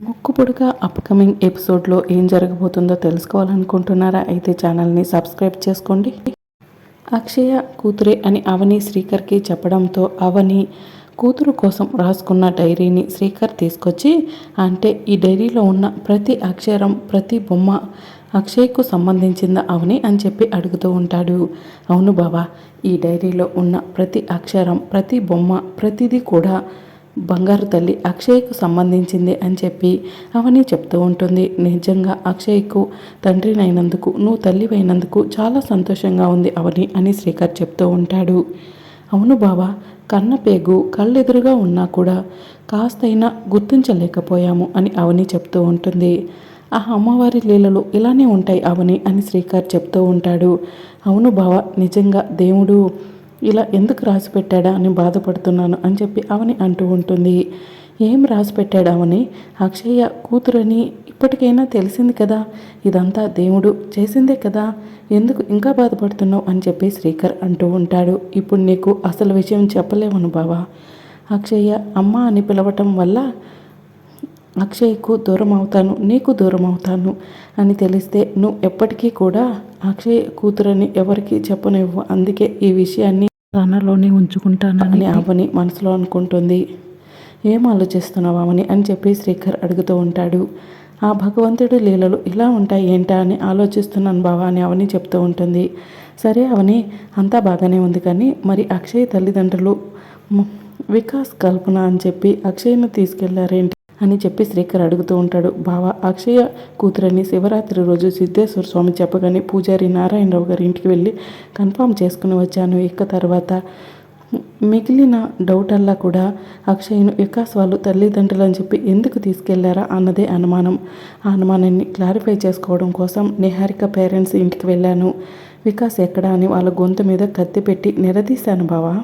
మొక్కుపుడుగా upcoming ఎపిసోడ్లో ఏం జరగబోతుందో తెలుసుకోవాలనుకుంటున్నారా? అయితే ఛానల్ని సబ్స్క్రైబ్ చేసుకోండి. అక్షయ కూతురే అని అవని శ్రీకర్కి చెప్పడంతో అవని కూతురు కోసం రాసుకున్న డైరీని శ్రీకర్ తీసుకొచ్చి అంటే ఈ డైరీలో ఉన్న ప్రతి అక్షరం ప్రతి బొమ్మ అక్షయ్కు సంబంధించిందా అవని అని చెప్పి అడుగుతూ ఉంటాడు. అవును బావా ఈ డైరీలో ఉన్న ప్రతి అక్షరం ప్రతి బొమ్మ ప్రతిదీ కూడా బంగారు తల్లి అక్షయ్కు సంబంధించింది అని చెప్పి అవని చెప్తూ ఉంటుంది. నిజంగా అక్షయ్కు తండ్రినైనందుకు నువ్వు తల్లివైనందుకు చాలా సంతోషంగా ఉంది అవని అని శ్రీకర్ చెప్తూ ఉంటాడు. అవును బావా కన్నపేగు కళ్ళెదురుగా ఉన్నా కూడా కాస్తైనా గుర్తించలేకపోయాము అని అవని చెప్తూ ఉంటుంది. ఆ అమ్మవారి లీలలు ఇలానే ఉంటాయి అవని అని శ్రీకర్ చెప్తూ ఉంటాడు. అవును బావ నిజంగా దేవుడు ఇలా ఎందుకు రాసి పెట్టాడా అని బాధపడుతున్నాను అని చెప్పి అవని అంటూ ఉంటుంది. ఏం రాసి పెట్టాడు అవని? అక్షయ్య కూతురని ఇప్పటికైనా తెలిసింది కదా. ఇదంతా దేవుడు చేసిందే కదా. ఎందుకు ఇంకా బాధపడుతున్నావు అని చెప్పి శ్రీకర్ అంటూ ఉంటాడు. ఇప్పుడు నీకు అసలు విషయం చెప్పలేమను బావా. అక్షయ్య అమ్మ అని పిలవటం వల్ల అక్షయ్కు దూరం అవుతాను నీకు దూరం అవుతాను అని తెలిస్తే నువ్వు ఎప్పటికీ కూడా అక్షయ్ కూతురని ఎవరికీ చెప్పనివ్వు. అందుకే ఈ విషయాన్ని తనలోనే ఉంచుకుంటానని అవని మనసులో అనుకుంటుంది. ఏం ఆలోచిస్తున్నావు అవని అని చెప్పి శ్రీకర్ అడుగుతూ ఉంటాడు. ఆ భగవంతుడి లీలలు ఇలా ఉంటాయి ఏంటా? అని ఆలోచిస్తున్నాను బావా అని అవని చెప్తూ ఉంటుంది. సరే అవని అంతా బాగానే ఉంది కానీ మరి అక్షయ్ తల్లిదండ్రులు వికాస్ కల్పన అని చెప్పి అక్షయ్ను తీసుకెళ్ళారేంటి? అని చెప్పి శ్రీకర్ అడుగుతూ ఉంటాడు. బావ అక్షయ కూతురని శివరాత్రి రోజు సిద్ధేశ్వర స్వామి చెప్పగానే పూజారి నారాయణరావు గారి ఇంటికి వెళ్ళి కన్ఫామ్ చేసుకుని వచ్చాను. ఇక తర్వాత మిగిలిన డౌట్ అల్లా కూడా అక్షయ్ను వికాస్ వాళ్ళు తల్లిదండ్రులు అని చెప్పి ఎందుకు తీసుకెళ్ళారా అన్నదే అనుమానం. ఆ అనుమానాన్ని క్లారిఫై చేసుకోవడం కోసం నిహారిక పేరెంట్స్ ఇంటికి వెళ్ళాను. వికాస్ ఎక్కడా అని వాళ్ళ గొంతు మీద కత్తి పెట్టి నిలదీశాను బావా.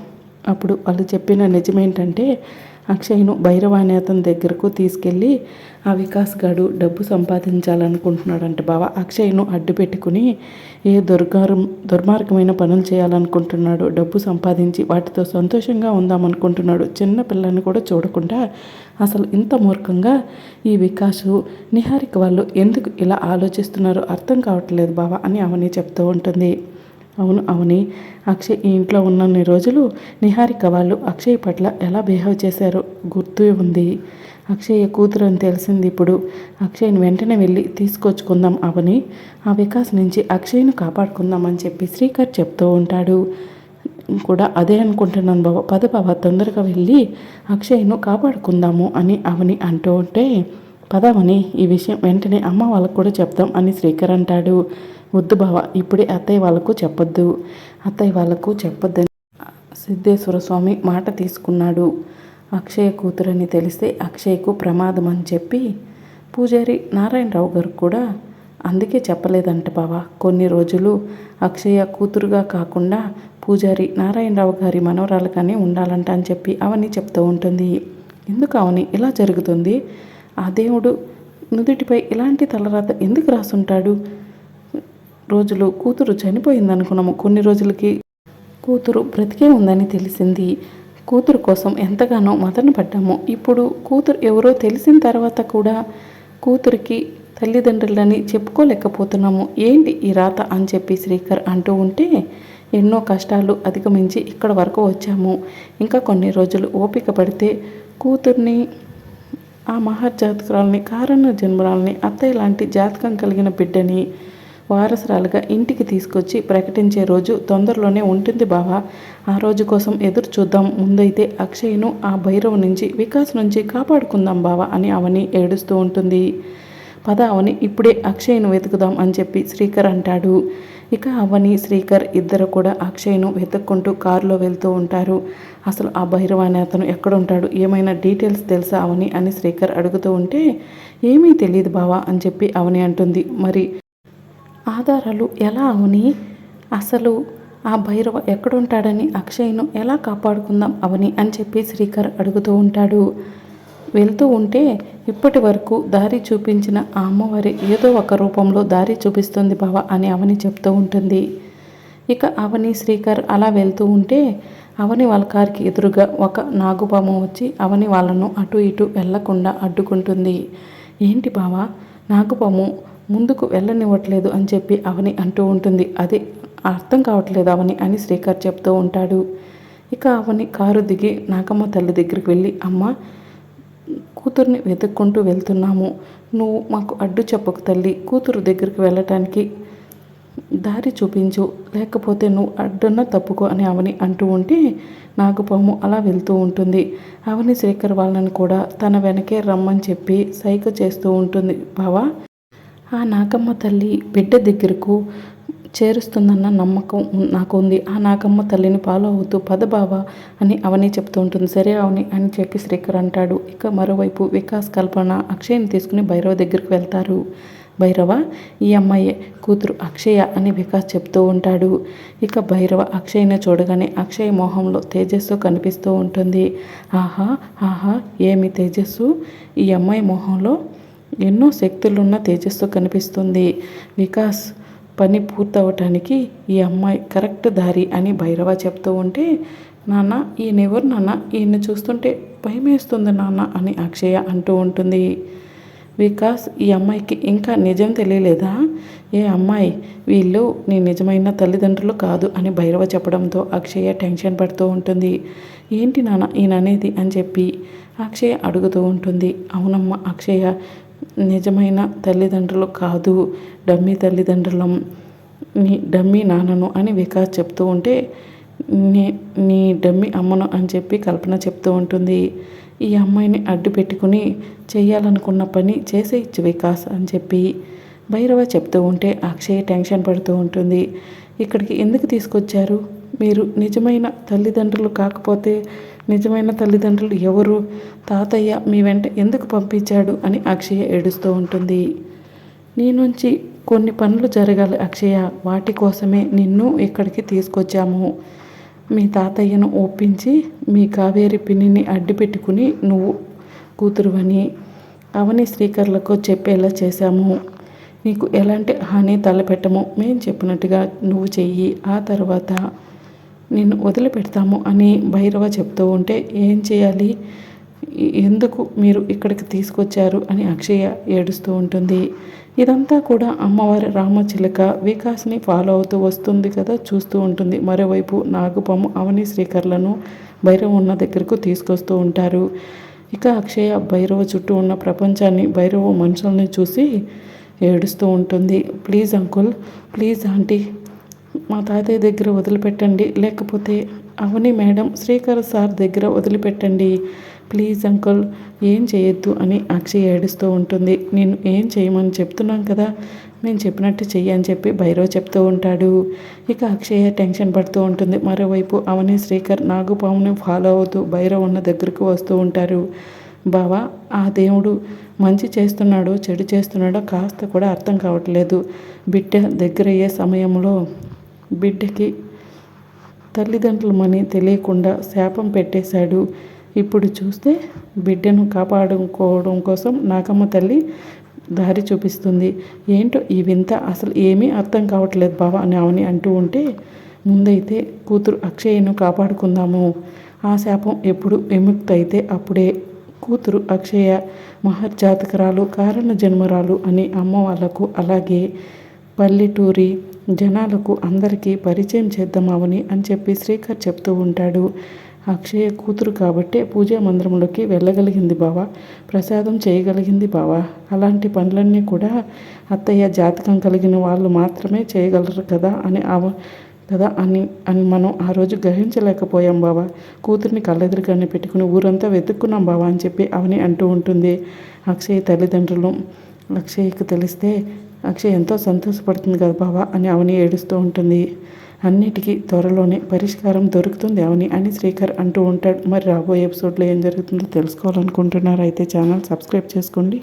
అప్పుడు వాళ్ళు చెప్పిన నిజమేంటంటే అక్షయ్ను భైరవాణి అతని దగ్గరకు తీసుకెళ్ళి ఆ వికాస్ గాడు డబ్బు సంపాదించాలనుకుంటున్నాడంట బావ. అక్షయ్ను అడ్డు పెట్టుకుని ఏ దుర్గారం దుర్మార్గమైన పనులు చేయాలనుకుంటున్నాడు. డబ్బు సంపాదించి వాటితో సంతోషంగా ఉందామనుకుంటున్నాడు. చిన్న పిల్లని కూడా చూడకుండా అసలు ఇంత మూర్ఖంగా ఈ వికాసు నిహారిక వాళ్ళు ఎందుకు ఇలా ఆలోచిస్తున్నారో అర్థం కావట్లేదు బావ అని అవని చెప్తూ ఉంటుంది. అవును అవునే. అక్షయ్ ఈ ఇంట్లో ఉన్నన్ని రోజులు నిహారిక వాళ్ళు అక్షయ్ పట్ల ఎలా బిహేవ్ చేశారో గుర్తు ఉంది. అక్షయ్ కూతురు అని తెలిసింది ఇప్పుడు. అక్షయ్ని వెంటనే వెళ్ళి తీసుకొచ్చుకుందాం అవని. ఆ వికాస్ నుంచి అక్షయ్ను కాపాడుకుందాం అని చెప్పి శ్రీకర్ చెప్తూ ఉంటాడు. కూడా అదే అనుకుంటున్నాను బాబా. పద బాబా తొందరగా వెళ్ళి అక్షయ్ను కాపాడుకుందాము అని అవని అంటూ ఉంటే పదవని ఈ విషయం వెంటనే అమ్మ వాళ్ళకు కూడా చెప్దాం అని శ్రీకర్ అంటాడు. వద్దు బావ ఇప్పుడే అత్తయ్య వాళ్ళకు చెప్పొద్దు. అత్తయ్య వాళ్ళకు చెప్పొద్దని సిద్ధేశ్వర స్వామి మాట తీసుకున్నాడు. అక్షయ కూతురని తెలిస్తే అక్షయ్కు ప్రమాదం అని చెప్పి పూజారి నారాయణరావు గారు కూడా అందుకే చెప్పలేదంట బావ. కొన్ని రోజులు అక్షయ కూతురుగా కాకుండా పూజారి నారాయణరావు గారి మనవరాలుగానే ఉండాలంట అని చెప్పి అవని చెప్తూ ఉంటుంది. ఎందుకు అవని? ఇలా జరుగుతుంది. ఆ దేవుడు నుదుటిపై ఇలాంటి తలరాత ఎందుకు రాసుంటాడు? రోజులు కూతురు చనిపోయిందనుకున్నాము. కొన్ని రోజులకి కూతురు బ్రతికే ఉందని తెలిసింది. కూతురు కోసం ఎంతగానో మదన పడ్డాము. ఇప్పుడు కూతురు ఎవరో తెలిసిన తర్వాత కూడా కూతురికి తల్లిదండ్రులని చెప్పుకోలేకపోతున్నాము. ఏంటి ఈ రాత అని చెప్పి శ్రీకర్ అంటూ ఉంటే ఎన్నో కష్టాలు అధిగమించి ఇక్కడ వరకు వచ్చాము. ఇంకా కొన్ని రోజులు ఓపిక పడితే కూతుర్ని ఆ మహర్జాతకురాల్ని కారణ జన్మరాల్ని అత్తయ్య లాంటి జాతకం కలిగిన బిడ్డని వారసురాలుగా ఇంటికి తీసుకొచ్చి ప్రకటించే రోజు తొందరలోనే ఉంటుంది బావా. ఆ రోజు కోసం ఎదురు చూద్దాం. ముందైతే అక్షయ్ను ఆ భైరవ్ నుంచి వికాస్ నుంచి కాపాడుకుందాం బావా అని అవని ఏడుస్తూ ఉంటుంది. పద అవని ఇప్పుడే అక్షయ్ను వెతుకుదాం అని చెప్పి శ్రీకర్ అంటాడు. ఇక అవని శ్రీకర్ ఇద్దరు కూడా అక్షయ్ను వెతుక్కుంటూ కారులో వెళ్తూ ఉంటారు. అసలు ఆ భైరవాణి అతను ఎక్కడ ఉంటాడు ఏమైనా డీటెయిల్స్ తెలుసా అవని అని శ్రీకర్ అడుగుతూ ఉంటే ఏమీ తెలియదు బావా అని చెప్పి అవని అంటుంది. మరి ఆధారాలు ఎలా అవని? అసలు ఆ భైరవ ఎక్కడుంటాడని అక్షయ్ను ఎలా కాపాడుకుందాం అవని అని చెప్పి శ్రీకర్ అడుగుతూ ఉంటాడు. వెళ్తూ ఉంటే ఇప్పటి వరకు దారి చూపించిన ఆ అమ్మవారి ఏదో ఒక రూపంలో దారి చూపిస్తుంది బావ అని అవని చెప్తూ ఉంటుంది. ఇక అవని శ్రీకర్ అలా వెళ్తూ ఉంటే అవని వాళ్ళ కారుకి ఎదురుగా ఒక నాగుపామ వచ్చి అవని వాళ్ళను అటు ఇటు వెళ్ళకుండా అడ్డుకుంటుంది. ఏంటి బావా నాగుపాము ముందుకు వెళ్ళనివ్వట్లేదు అని చెప్పి అవని అంటూ ఉంటుంది. అది అర్థం కావట్లేదు అవని అని శ్రీకర్ చెప్తూ ఉంటాడు. ఇక అవని కారు దిగి నాగమ్మ తల్లి దగ్గరికి వెళ్ళి అమ్మ కూతుర్ని వెతుక్కుంటూ వెళ్తున్నాము. నువ్వు మాకు అడ్డు చెప్పకు తల్లి. కూతురు దగ్గరికి వెళ్ళటానికి దారి చూపించు. లేకపోతే నువ్వు అడ్డున్న తప్పుకో అని అవని అంటూ ఉంటే నాగపాము అలా వెళ్తూ ఉంటుంది. అవని శ్రీకర్ వాళ్ళని కూడా తన వెనకే రమ్మని చెప్పి సైక చేస్తూ ఉంటుంది. బావా ఆ నాగమ్మ తల్లి బిడ్డ దగ్గరకు చేరుస్తుందన్న నమ్మకం నాకు ఉంది ఆ నాగమ్మ తల్లిని ఫాలో అవుతూ పద బావా అని అవని చెప్తూ ఉంటుంది. సరే అవని అని చెప్పి శ్రీకర్ అంటాడు. ఇక మరోవైపు వికాస్ కల్పన అక్షయ్ని తీసుకుని భైరవ దగ్గరికి వెళ్తారు. భైరవ ఈ అమ్మాయి కూతురు అక్షయ అని వికాస్ చెప్తూ ఉంటాడు. ఇక భైరవ అక్షయ్ని చూడగానే అక్షయ్ మొహంలో తేజస్సు కనిపిస్తూ ఉంటుంది. ఆహా ఆహా ఏమి తేజస్సు? ఈ అమ్మాయి మొహంలో ఎన్నో శక్తులున్న తేజస్సు కనిపిస్తుంది. వికాస్ పని పూర్తవటానికి ఈ అమ్మాయి కరెక్ట్ దారి అని భైరవ చెప్తూ ఉంటే నాన్న ఈయన ఎవరు నాన్న? ఈయన్ని చూస్తుంటే భయం వేస్తుంది నాన్న అని అక్షయ అంటూ ఉంటుంది. వికాస్ ఈ అమ్మాయికి ఇంకా నిజం తెలియలేదా? ఏ అమ్మాయి? వీళ్ళు నీ నిజమైన తల్లిదండ్రులు కాదు అని భైరవ చెప్పడంతో అక్షయ టెన్షన్ పడుతూ ఉంటుంది. ఏంటి నాన్న? ఈయన అనేది అని చెప్పి అక్షయ అడుగుతూ ఉంటుంది. అవునమ్మ అక్షయ నిజమైన తల్లిదండ్రులు కాదు. డమ్మీ తల్లిదండ్రులం నీ డమ్మీ నాన్నను అని వికాస్ చెప్తూ ఉంటే నీ నీ డమ్మి అమ్మను అని చెప్పి కల్పన చెప్తూ ఉంటుంది. ఈ అమ్మాయిని అడ్డు పెట్టుకుని చేయాలనుకున్న పని చేసేయచ్చు వికాస్ అని చెప్పి భైరవ చెప్తూ ఉంటే అక్షయ్ టెన్షన్ పడుతూ ఉంటుంది. ఇక్కడికి ఎందుకు తీసుకొచ్చారు? మీరు నిజమైన తల్లిదండ్రులు కాకపోతే నిజమైన తల్లిదండ్రులు ఎవరు? తాతయ్య మీ వెంట ఎందుకు పంపించాడు? అని అక్షయ ఏడుస్తూ ఉంటుంది. నీ నుంచి కొన్ని పనులు జరగాలి అక్షయ. వాటి కోసమే నిన్ను ఇక్కడికి తీసుకొచ్చాము. మీ తాతయ్యను ఒప్పించి మీ కావేరి పిన్నిని అడ్డు పెట్టుకుని నువ్వు కూతురువని అవని శ్రీకర్లకు చెప్పేలా చేశాము. నీకు ఎలాంటి హాని తలపెట్టము. మేము చెప్పినట్టుగా నువ్వు చెయ్యి. ఆ తర్వాత నిన్ను వదిలిపెడతాము అని భైరవ చెప్తూ ఉంటే ఏం చేయాలి? ఎందుకు మీరు ఇక్కడికి తీసుకొచ్చారు? అని అక్షయ ఏడుస్తూ ఉంటుంది. ఇదంతా కూడా అమ్మవారి రామచిలక వికాస్ని ఫాలో అవుతూ వస్తుంది కదా చూస్తూ ఉంటుంది. మరోవైపు నాగుపము అవని శ్రీకర్లను భైరవ ఉన్న దగ్గరకు తీసుకొస్తూ ఉంటారు. ఇక అక్షయ భైరవ చుట్టూ ఉన్న ప్రపంచాన్ని భైరవ మనుషుల్ని చూసి ఏడుస్తూ ఉంటుంది. ప్లీజ్ అంకుల్ ప్లీజ్ ఆంటీ మా తాతయ్య దగ్గర వదిలిపెట్టండి. లేకపోతే అవని మేడం శ్రీకర్ సార్ దగ్గర వదిలిపెట్టండి. ప్లీజ్ అంకుల్ ఏం చేయొద్దు అని అక్షయ్ ఏడుస్తూ ఉంటుంది. నేను ఏం చేయమని చెప్తున్నాం కదా? నేను చెప్పినట్టు చెయ్యి అని చెప్పి భైరవ్ చెప్తూ ఉంటాడు. ఇక అక్షయ టెన్షన్ పడుతూ ఉంటుంది. మరోవైపు అవని శ్రీకర్ నాగుపాముని ఫాలో అవుతూ భైరవ్ ఉన్న దగ్గరకు వస్తూ ఉంటారు. బావా ఆ దేవుడు మంచి చేస్తున్నాడో చెడు చేస్తున్నాడో కాస్త కూడా అర్థం కావట్లేదు. బిడ్డ దగ్గరయ్యే సమయంలో బిడ్డకి. తల్లిదండ్రులమని తెలియకుండా శాపం పెట్టేశాడు. ఇప్పుడు చూస్తే బిడ్డను కాపాడుకోవడం కోసం నాగమ్మ తల్లి దారి చూపిస్తుంది. ఏంటో ఈ వింత అసలు ఏమీ అర్థం కావట్లేదు బావ అని అవని అంటూ ఉంటే ముందైతే కూతురు అక్షయను కాపాడుకుందాము. ఆ శాపం ఎప్పుడు విముక్త అయితే అప్పుడే కూతురు అక్షయ మహర్జాతకరాలు కారణ జన్మరాలు అని అమ్మ వాళ్ళకు అలాగే పల్లెటూరి జనాలకు అందరికీ పరిచయం చేద్దామవని అని చెప్పి శ్రీకర్ చెప్తూ ఉంటాడు. అక్షయ కూతురు కాబట్టే పూజా మందిరంలోకి వెళ్ళగలిగింది బావా. ప్రసాదం చేయగలిగింది బావా. అలాంటి పనులన్నీ కూడా అత్తయ్య జాతకం కలిగిన వాళ్ళు మాత్రమే చేయగలరు కదా అని అవ కదా అని అని మనం ఆ రోజు గ్రహించలేకపోయాం బావా. కూతుర్ని కళ్ళెదురుగానే పెట్టుకుని ఊరంతా వెతుక్కున్నాం బావా అని చెప్పి అవని అంటూ ఉంటుంది. అక్షయ్ తల్లిదండ్రులు అక్షయ్కి తెలిస్తే అక్షయ్ ఎంతో సంతోషపడుతుంది కదా బావా అని అవని ఏడుస్తూ ఉంటుంది. అన్నిటికీ త్వరలోనే పరిష్కారం దొరుకుతుంది అవని అని శ్రీకర్ అంటూ ఉంటాడు. మరి రాబోయే ఎపిసోడ్లో ఏం జరుగుతుందో తెలుసుకోవాలనుకుంటున్నారు అయితే ఛానల్ సబ్స్క్రైబ్ చేసుకోండి.